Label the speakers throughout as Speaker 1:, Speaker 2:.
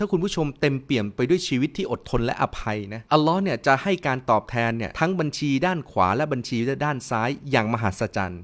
Speaker 1: ถ้าคุณผู้ชมเต็มเปี่ยมไปด้วยชีวิตที่อดทนและอภัยนะอัลลอฮ์เนี่ยจะให้การตอบแทนเนี่ยทั้งบัญชีด้านขวาและบัญชีด้านซ้ายอย่างมหัศจรรย์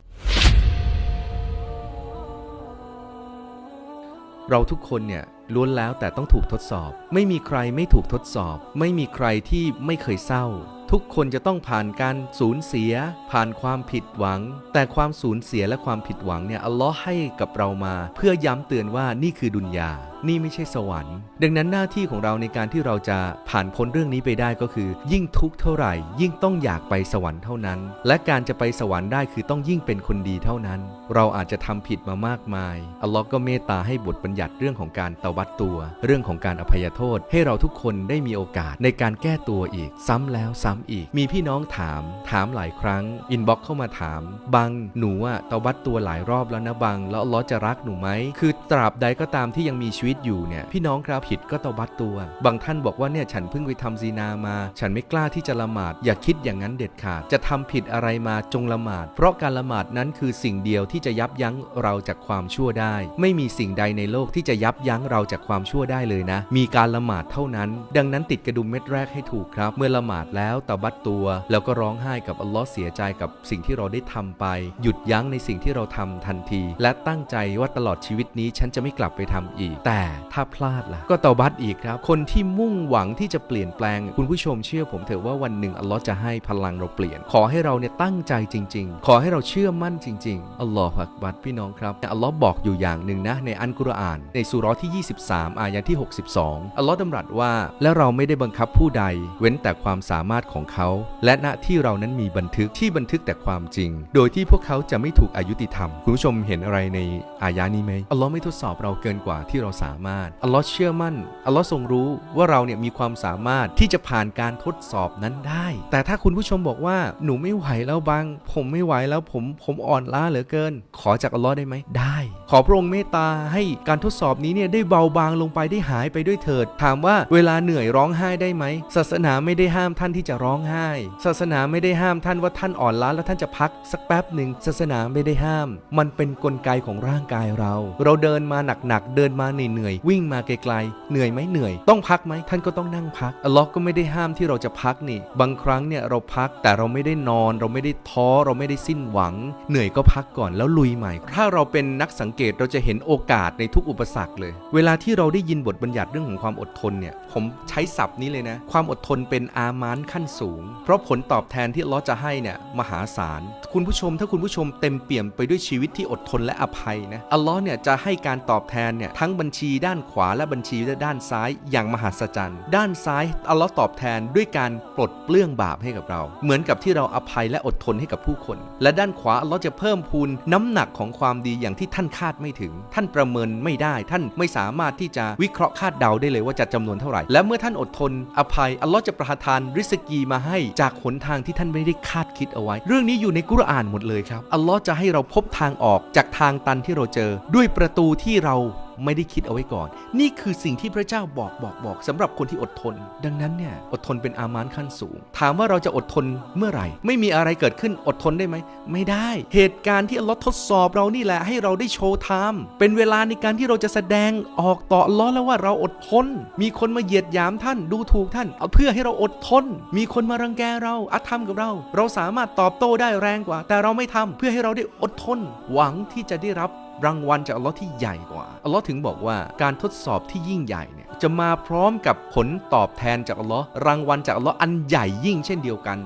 Speaker 1: เราทุกคนเนี่ย ล้วนแล้วแต่ต้องถูกทดสอบ ไม่มีใครไม่ถูกทดสอบ ไม่มีใครที่ไม่เคยเศร้า ทุกคนจะต้องผ่านการสูญเสีย ผ่านความผิดหวัง แต่ความสูญเสียและความผิดหวังเนี่ยอัลลอฮ์ให้กับเรามา เพื่อย้ำเตือนว่านี่คือดุนยา นี่ไม่ใช่สวรรค์ ดังนั้นหน้าที่ของเราในการที่เราจะผ่านพ้นเรื่องนี้ไปได้ก็คือ ยิ่งทุกข์เท่าไหร่ ยิ่งต้องอยากไปสวรรค์เท่านั้น และการจะไปสวรรค์ได้คือต้องยิ่งเป็นคนดีเท่านั้น เราอาจจะทำผิดมามากมายอัลลอฮ์ก็เมตตาให้บทบัญญัติเรื่องของการเตวัดตัว เรื่องของการอภัยโทษ ให้เราทุกคนได้มีโอกาสในการแก้ตัวอีก ซ้ำแล้วซ้ำอีก มีพี่น้องถาม ถามหลายครั้งอินบ็อกเข้ามาถามบังหนูอะตวัดตัวหลายรอบแล้วนะบังแล้วลลอจะรักหนูไหมคือตราบใดก็ตามที่ยังมีชีวิตอยู่เนี่ยพี่น้องครับผิดก็ตวัดตัว บางท่านบอกว่าเนี่ยฉันเพิ่งไปทำซีนามา ฉันไม่กล้าที่จะละหมาด อย่าคิดอย่างนั้นเด็ดขาด จะทำผิดอะไรมาจงละหมาด เพราะการละหมาดนั้นคือสิ่งเดียวที่จะยับยั้งเราจากความชั่วได้ ไม่มีสิ่งใดในโลกที่จะยับยั้งเราจากความชั่วได้เลยนะ มีการละหมาดเท่านั้น ดังนั้นติดกระดุมเม็ดแรกให้ถูกครับ เมื่อละหมาดแล้วตบัดตัว แล้วก็ร้องไห้กับอัลลอฮ์เสียใจกับสิ่งที่เราได้ทำไป หยุดยั้งในสิ่งที่เราทำทันที และตั้งใจว่าตลอดชีวิตนี้ฉันจะไม่กลับไปทำอีก แต่ถ้าพลาดล่ะ ก็ตบัดอีกครับ คนที่มุ่งหวังที่จะเปลี่ยนแปลง คุณผู้ชมเชื่อผมเถอะว่าวันหนึ่งอัลลอฮ์จะให้พลังเราเปลี่ยน ขอให้เราเนี่ยตั้งใจจริง ๆ ขอให้เราเชื่อมั่นจริง ๆอัลลอฮฺอักบัดพี่น้องครับอัลลอฮ์บอกอยู่อย่างหนึ่งนะในอันกุรอานในสุเราะห์ที่23อายะที่ 62 อัลลอฮ์ดำรัสว่า และเราไม่ได้บังคับผู้ใด เว้นแต่ความสามารถของเขา และณที่เรานั้นมีบันทึกที่บันทึกแต่ความจริง โดยที่พวกเขาจะไม่ถูกอายุติธรรม คุณผู้ชมเห็นอะไรในอายะนี้ไหมอัลลอฮ์ไม่ทดสอบเราเกินกว่าที่เราสามารถอัลลอฮ์เชื่อมั่นอัลลอฮ์ทรงรู้ว่าเราเนี่ยมีความสามารถที่จะผ่านการทดสอบนั้นได้ แต่ถ้าคุณผู้ชมบอกว่าหนูไม่ไหวแล้วบาง ผมไม่ไหวแล้วผมผมอ่อนล้าเหลือเกิน ขอจากอัลลอฮ์ได้ไหมได้ ขอพระองค์เมตตาให้การทดสอบนี้เนี่ยได้เบาบางลงไปได้หายไปด้วยเถิด ถามว่าเวลาเหนื่อยร้องไห้ได้ไหม ศาสนาไม่ได้ห้ามท่านที่จะร้องไห้ ศาสนาไม่ได้ห้ามท่านว่าท่านอ่อนล้าแล้วท่านจะพักสักแป๊บหนึ่งศาสนาไม่ได้ห้าม มันเป็นกลไกของร่างกายเรา เราเดินมาหนักๆ เดินมาเหนื่อยๆ วิ่งมาไกลๆ เหนื่อยไหมเหนื่อย ต้องพักไหมท่านก็ต้องนั่งพัก อัลลอฮ์ก็ไม่ได้ห้ามที่เราจะพักนี่ บางครั้งเนี่ยเราพักแต่เราไม่ได้นอน เราไม่ได้ท้อ เราไม่ได้สิ้นหวัง เหนื่อยก็พักก่อนแล้วลุยใหม่ ถ้าเราเป็นนักสังเกตเราจะเห็นโอกาสในทุกอุปสรรคเลย เวลาที่เราได้ยินบทบัญญัติเรื่องของความอดทนเนี่ย ผมใช้ศัพท์นี้เลยนะ ความอดทนเป็นอามานขั้นสูง เพราะผลตอบแทนที่ลอจะให้เนี่ยมหาศาล คุณผู้ชมถ้าคุณผู้ชมเต็มเปี่ยมไปด้วยชีวิตที่อดทนและอภัยนะอัลลอฮ์เนี่ยจะให้การตอบแทนเนี่ยทั้งบัญชีด้านขวาและบัญชีด้านซ้ายอย่างมหัศจรรย์ ด้านซ้ายอัลลอฮ์ตอบแทนด้วยการปลดเปลื้องบาปให้กับเรา เหมือนกับที่เราอภัยและอดทนให้กับผู้คน และด้านขวาอัลลอฮ์จะเพิ่มพูนน้ำหนักของความดีอย่างที่ท่านคาดไม่ถึง ท่านประเมินไม่ได้ท่านไม่สามารถที่จะวิเคราะห์คาดเดาได้เลยว่าจะจำนวนเท่าไหร่ และเมื่อท่านอดทนอภัยอัลลอฮ์จะประทานริสกีมาให้จากหนทางที่ท่านไม่ได้คาดคิดเอาไว้ เรื่องนี้อยู่ในกุรอานหมดเลยครับอัลลอฮ์จะให้เราพบทางออกจากทางตันที่เราเจอ ด้วยประตูที่เรา ไม่ได้คิดเอาไว้ก่อน นี่คือสิ่งที่พระเจ้าบอกบอกบอกสำหรับคนที่อดทน ดังนั้นเนี่ยอดทนเป็นอามานขั้นสูง ถามว่าเราจะอดทนเมื่อไหร่ ไม่มีอะไรเกิดขึ้นอดทนได้ไหม ไม่ได้ เหตุการณ์ที่อัลลอฮ์ทดสอบเรานี่แหละให้เราได้โชว์ไทม์เป็นเวลาในการที่เราจะแสดงออกต่อลลอแล้วว่าเราอดทน มีคนมาเหยียดหยามท่านดูถูกท่าน เอาเพื่อให้เราอดทน มีคนมารังแกเราอาธรรมกับเรา เราสามารถตอบโต้ได้แรงกว่า แต่เราไม่ทำเพื่อให้เราได้อดทน หวังที่จะได้รับ รางวัลจากอัลลอฮ์ที่ใหญ่กว่าอัลลอฮ์ถึงบอกว่าการทดสอบที่ยิ่งใหญ่เนี่ยจะมาพร้อมกับผลตอบแทนจากอัลลอฮ์รางวัลจากอัลลอฮ์อันใหญ่ยิ่งเช่นเดียวกัน